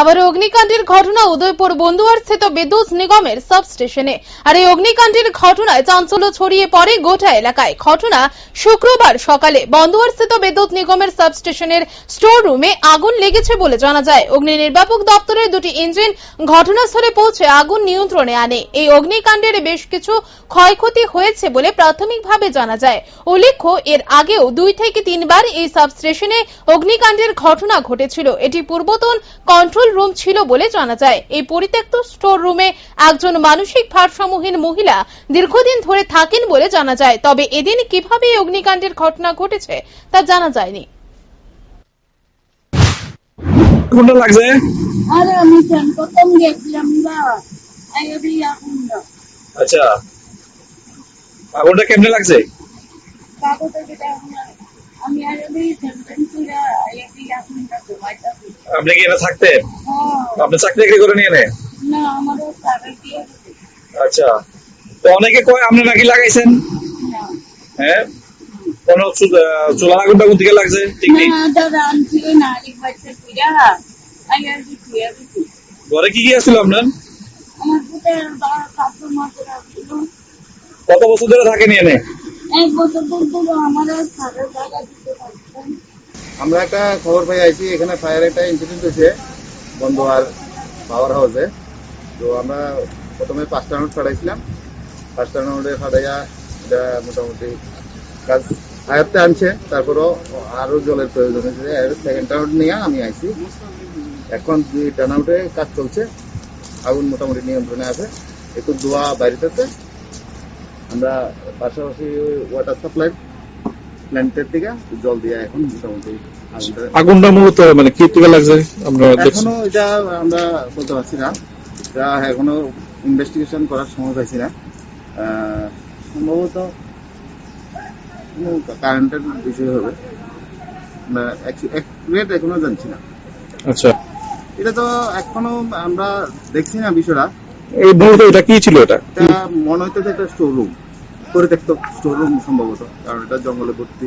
আবার অগ্নিকাণ্ডের ঘটনা উদয়পুর বন্দুয়ার স্থিত বিদ্যুৎ নিগমের সাবস্টেশনে। আর এই অগ্নিকাণ্ডের ঘটনায় চাঞ্চল্য ছড়িয়ে পড়ে গোটা এলাকায়। ঘটনা শুক্রবার সকালে বন্দুয়ার স্থিত বিদ্যুৎ নিগমের সাবস্টেশনের স্টোর রুমে আগুন লেগেছে বলে জানা যায়। অগ্নি নির্বাপক দপ্তরের দুটি ইঞ্জিন ঘটনাস্থলে পৌঁছে আগুন নিয়ন্ত্রণে আনে। এই অগ্নিকাণ্ডের বেশ কিছু ক্ষয়ক্ষতি হয়েছে বলে প্রাথমিকভাবে জানা যায়। উল্লেখ্য, এর আগেও দুই থেকে তিনবার এই সাবস্টেশনে অগ্নিকাণ্ডের ঘটনা ঘটেছিল। এটি পূর্বতন কন্ট্রোল রুম ছিল বলে জানা যায়। এই পরিত্যক্ত স্টোর রুমে একজন মানসিক ভারসাম্যহীন মহিলা দীর্ঘদিন ধরে থাকেন বলে জানা যায়। তবে এদিন কীভাবে অগ্নিকাণ্ডের ঘটনা ঘটেছে তা জানা যায়নি। কোনটা লাগছে? আরে আমি প্রথম গেছিলাম না আচ্ছা। আগুনটা কেমনে লাগছে? থেকে আমি আপনি কি এখানে থাকতেন? আপনি চাকরি বাকরি করে নিয়ে নেন? আচ্ছা। তো অনেকে কয় আপনি নাকি লাগাইছেন? হ্যাঁ? কোন চুলা আগুনটা কোন দিকে লাগছে? ঠিক নেই? কি ঘরে কি কি আসছিল আপনার? কত বছর ধরে থাকেন এনে এক বছর পর্যন্ত আমার আমরা একটা খবর পাই আইছি, এখানে ফায়ার একটা ইনসিডেন্ট হয়েছে আর পাওয়ার হাউসে তো আমরা প্রথমে পাঁচটা নোট ফাটাইছিলাম। পাঁচটা নোটে ফাটাইয়া এটা মোটামুটি কাজ আয়ত্তে আনছে, তারপরও আরও জলের প্রয়োজন হয়েছে। সেকেন্ড টাউট নিয়ে আমি আইছি। এখন দুই টানাউটে কাজ চলছে, আগুন মোটামুটি নিয়ন্ত্রণে আছে। একটু ধোয়া বাইরেতে আমরা পাশাপাশি ওয়াটার সাপ্লাই প্ল্যান্টের দিকে জল দিয়ে এখন মোটামুটি আগুনটা মূলত মানে কি থেকে লাগছে আমরা এখনও এটা আমরা বলতে পারছি না। এটা এখনও ইনভেস্টিগেশন করার সময় পাইছি না। আহ, সম্ভবত কারেন্টের বিষয় হবে। রেট এখনও জানছি না। আচ্ছা। এটা তো এখনও আমরা দেখছি না বিষয়টা। এই মূলত এটা কি ছিল এটা? এটা মনে হইতেছে একটা স্টোর রুম পরিত্যক্ত স্টোররুম সম্ভবত কারণ এটা জঙ্গলে ভর্তি।